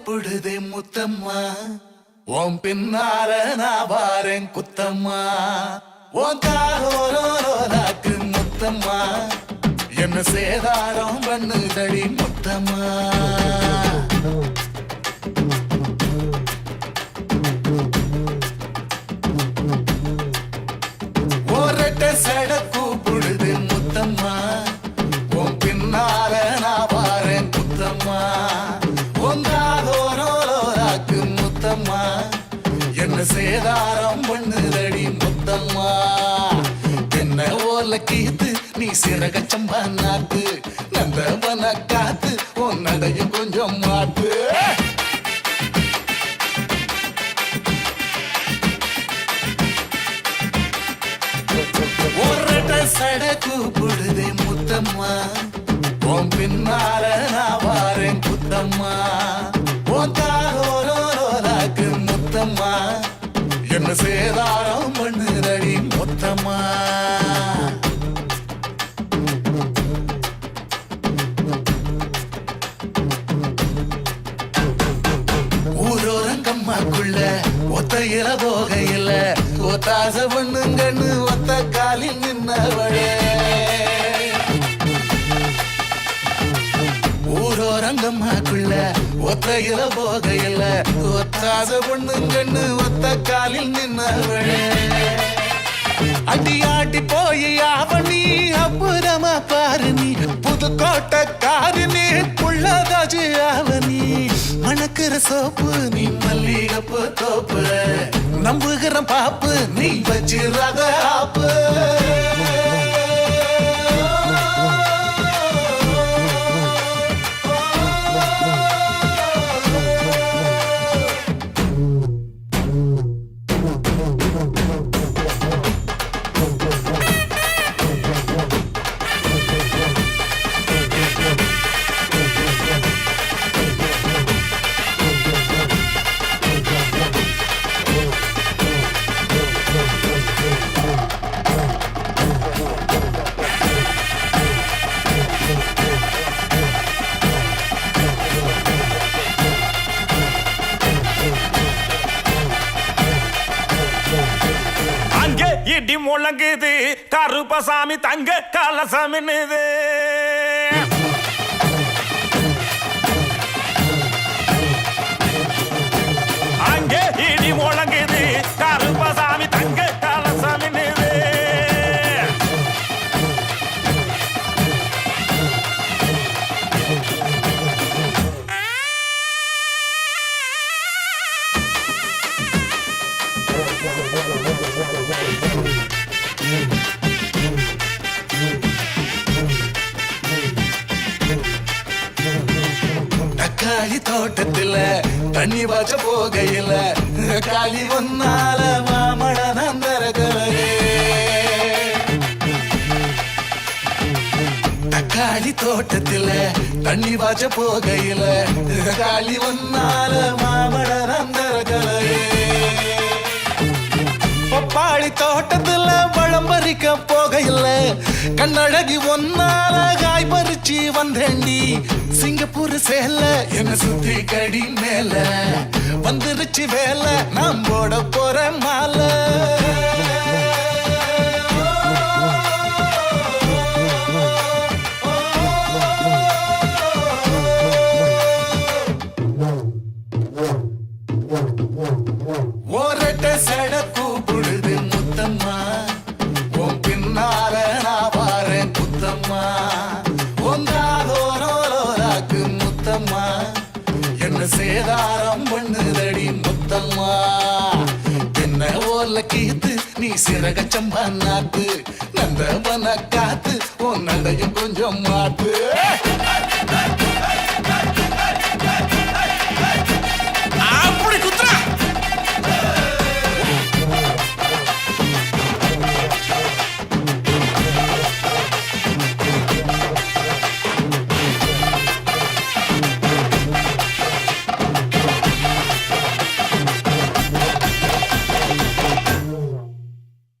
கூப்பிடுதே முத்தம்மா. ஓம் பின்னால நான் வாரேன் குத்தம்மா. ஓம் காரோரோராக்கு முத்தம்மா. என்ன சேதாரம் பண்ணுதடி முத்தம்மா. பண்ணுதடி என்ன ஓல கீத்து நீ சிறக சம்பா நாத்து. நந்தவன காத்து உன் நடையும் கொஞ்சம் மாத்து. ஒரட்ட சட கூப்பிடுதே முத்தம்மா. உன் பின்னால நான் வாரேன் குத்தம்மா உன் தாரோரோராக்கு முத்தம்மா. என்ன சேதாரம் பண்ணு ஒத்தையில போகையில ஒத்தாச பண்ணுங்கன்னு ஒத்த காலில் நின்னவளே. ஊரோரங்கம்மாக்குள்ள ஒத்தையில போகையில ஒத்தாச பண்ணுங்கன்னு ஒத்த காலில் நின்னவளே. அடி ஆட்டி போய் அவனி அப்புறமா பாரு நீ. புதுக்கோட்டக்காரு நீ புள்ளதாச்சு அவனி மணக்கிற சோப்பு நீ மல்லிகப்பு தோப்பு. நம்புகிற பாப்பு நீ வச்சிராத ஆப்பு. இடி முழங்குது கருப்பசாமி தங்க கலசமின்னுது போகையில தண்ணி பாய்ச்ச போகையில காலி ஒன்னால மாமழ நந்தரகலே தக்காளி தோட்டத்தில தண்ணி பாய்ச்ச போகையில காலி ஒன்னால மாமழ நந்தரகலே பப்பாளி தோட்டத்துல பழம் பறிக்க போகையில கண்ணழகி ஒன்னால காய் பறிச்சு வந்தேண்டி சிங்கப்பூர் சேல என்ன சுத்தி கடி மேல. வந்துருச்சு வேலை நான் போட போற மாலை. குத்தம்மா ஒன்றாதோரோராக்கு முத்தம்மா. என்ன சேதாரம் பண்ணுதடி முத்தம்மா. என்ன ஓல கீத்து நீ சிறகச்சம்பா நாத்து நந்தவன காத்து உன் நடையும் கொஞ்சம் மாத்து.